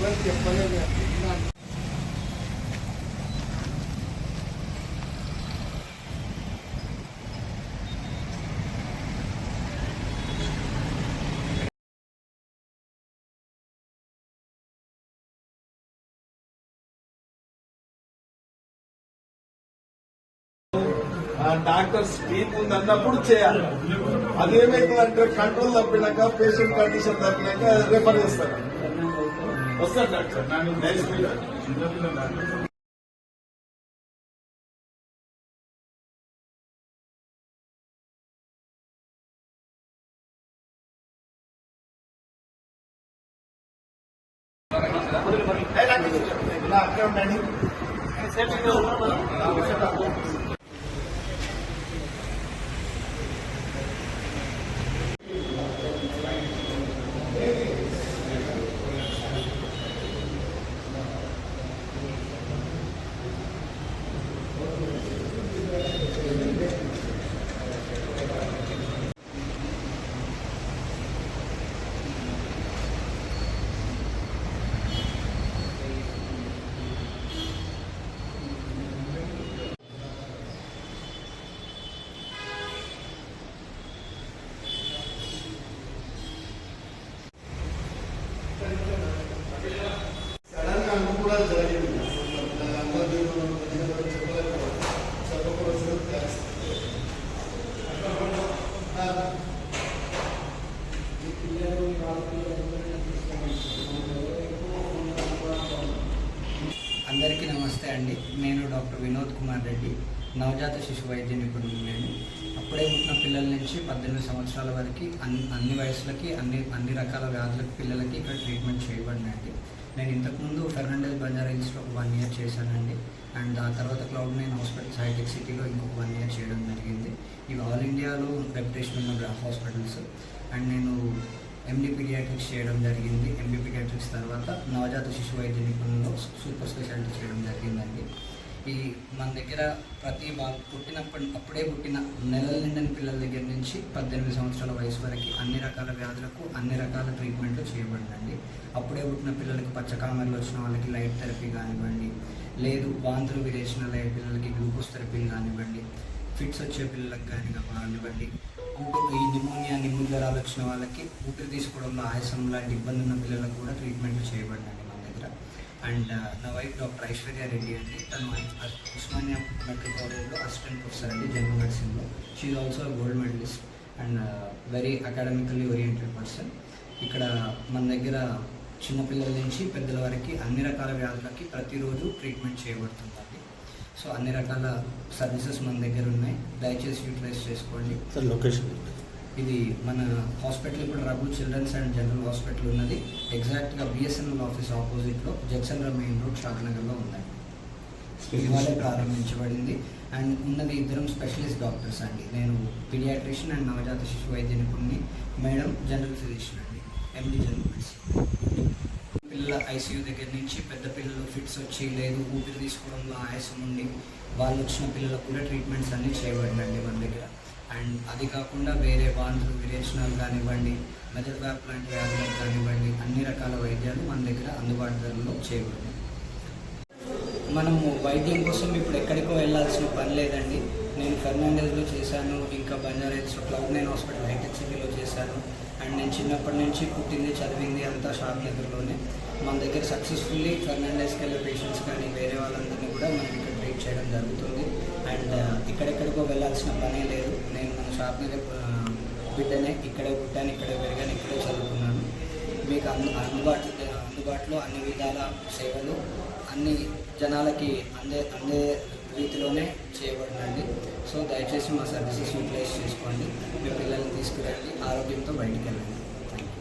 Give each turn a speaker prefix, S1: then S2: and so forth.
S1: Gracias, doctors team ఉంది అన్నప్పుడు చేయాలి. అదేమైతుందంటే కంట్రోల్ తప్పినాక పేషెంట్ కండిషన్ తప్పినాక రెఫర్ చేస్తారు. వస్తారు డాక్టర్ నన్ను నెక్స్ట్ అక్కడే ఉండండి
S2: అండి. నేను డాక్టర్ వినోద్ కుమార్ రెడ్డి. నవజాత శిశు వైద్య నిపుణులు నేను. అప్పుడే పుట్టిన పిల్లల నుంచి పద్దెనిమిది సంవత్సరాల వరకు అన్ని అన్ని వయసులకి అన్ని అన్ని రకాల వ్యాధులకు పిల్లలకి ఇక్కడ ట్రీట్మెంట్ చేయబడినండి నేను ఇంతకుముందు ఫెర్నాండెస్ బంజారా హిల్స్లో ఒక వన్ ఇయర్ చేశానండి. అండ్ ఆ తర్వాత క్లౌడ్ నైన్ హాస్పిటల్స్ హైటెక్ సిటీలో ఇంకొక వన్ ఇయర్ చేయడం జరిగింది. ఇవి ఆల్ ఇండియాలో రెప్యుటేషన్ ఉన్న హాస్పిటల్స్. అండ్ నేను ఎండి పీడియాట్రిక్స్ చేయడం జరిగింది. ఎండి పీడియాట్రిక్స్ తర్వాత నవజాత శిశు వైద్య నిపుణుల్లో సూపర్ స్పెషాలిటీ చేయడం జరిగిందండి. ఈ మన దగ్గర ప్రతి వాళ్ళు పుట్టినప్పటి అప్పుడే పుట్టిన నెలల నిండిన పిల్లల దగ్గర నుంచి పద్దెనిమిది సంవత్సరాల వయసు వరకు అన్ని రకాల వ్యాధులకు అన్ని రకాల ట్రీట్మెంట్లు చేయబడిందండి. అప్పుడే పుట్టిన పిల్లలకు పచ్చకామెరలు వచ్చిన వాళ్ళకి లైట్ థెరపీ కానివ్వండి లేదు వాంతులు విరేచన అయ్యే పిల్లలకి గ్లూకోజ్ థెరపీలు కానివ్వండి ఫిట్స్ వచ్చే పిల్లలకు కానీ కానివ్వండి ఈ నిమోనియా నిమ్ముజ్వరాలు వచ్చిన వాళ్ళకి ఊపిరి తీసుకోవడంలో ఆయాసం లాంటి ఇబ్బంది ఉన్న పిల్లలకు కూడా ట్రీట్మెంట్లు చేయబడినండి అండ్ నా వైఫ్ డాక్టర్ ఐశ్వర్య రెడ్డి అండి. తను ఉస్మానియా మెడికల్ కాలేజ్లో అసిస్టెంట్ ప్రొఫెసర్ అండి జనరల్ మెడిసిన్లో. She also gold medalist and very academically oriented person ఇక్కడ మన దగ్గర చిన్నపిల్లల నుంచి పెద్దల వరకు అన్ని రకాల వ్యాధులకి ప్రతిరోజు ట్రీట్మెంట్ చేయబడుతుందండి. సో అన్ని రకాల సర్వీసెస్ మన దగ్గర ఉన్నాయి. దయచేసి యూటిలైజ్ చేసుకోండి.
S3: సార్ లొకేషన్
S2: ఇది మన హాస్పిటల్ ఇప్పుడు Raghu children's and general hospital ఉన్నది. ఎగ్జాక్ట్గా బిఎస్ఎన్ఎల్ ఆఫీస్ ఆపోజిట్లో జక్సన్ మెయిన్ రోడ్ షాద్నగర్లో ఉందండి ఇవాళ ప్రారంభించబడింది. అండ్ ఉన్నది ఇద్దరం స్పెషలిస్ట్ డాక్టర్స్ అండి. నేను పీడియాట్రిషియన్ అండ్ నవజాత శిశు వైద్య నిపుణుని మేడం జనరల్ ఫిజిషియన్ అండి. ఎండి జనరల్ మెడిసిన్ పిల్లల ఐసీయూ దగ్గర నుంచి పెద్ద పిల్లలు ఫిట్స్ వచ్చి లేదు ఊపిరి తీసుకోవడంలో ఆయాసం ఉండి వాళ్ళు వచ్చిన పిల్లలకు కూడా ట్రీట్మెంట్స్ అన్నీ చేయబడినండి మన దగ్గర. అండ్ అది కాకుండా వేరే వాంతులు విరేచనాలు కానివ్వండి మెదడు వ్యాప్ లాంటి వ్యాధులకు కానివ్వండి అన్ని రకాల వైద్యాలు మన దగ్గర అందుబాటు ధరలో మనము వైద్యం కోసం ఇప్పుడు ఎక్కడికో వెళ్ళాల్సిన పని లేదండి. నేను ఫెర్నాండెస్లో చేశాను ఇంకా బంజారాహిల్స్లో క్లౌడ్ నైన్ హాస్పిటల్ హైటెక్ సిటీలో చేశాను. అండ్ నేను చిన్నప్పటి నుంచి పుట్టింది చదివింది అంతా షాప్ దగ్గరలోనే. మన దగ్గర సక్సెస్ఫుల్లీ ఫెర్నాండెస్కి వెళ్ళే పేషెంట్స్ కానీ వేరే వాళ్ళందరినీ కూడా మనం ఇక్కడ ట్రీట్ చేయడం జరుగుతుంది. అండ్ ఎక్కడెక్కడికో వెళ్ళాల్సిన పనే లేదు. నేను మన షాప్ మీద బిడ్డనే ఇక్కడే పుట్టాను ఇక్కడే పెరిగాను ఇక్కడే చదువుకున్నాను. మీకు అందు అందుబాటు అందుబాటులో అన్ని విధాల సేవలు అన్ని జనాలకి అందే అందే రీతిలోనే చేయబడినండి. సో దయచేసి మా సర్వీసెస్ యూటిలైజ్ చేసుకోండి. మీ పిల్లల్ని తీసుకురండి. ఆరోగ్యంతో బయటికి వెళ్ళండి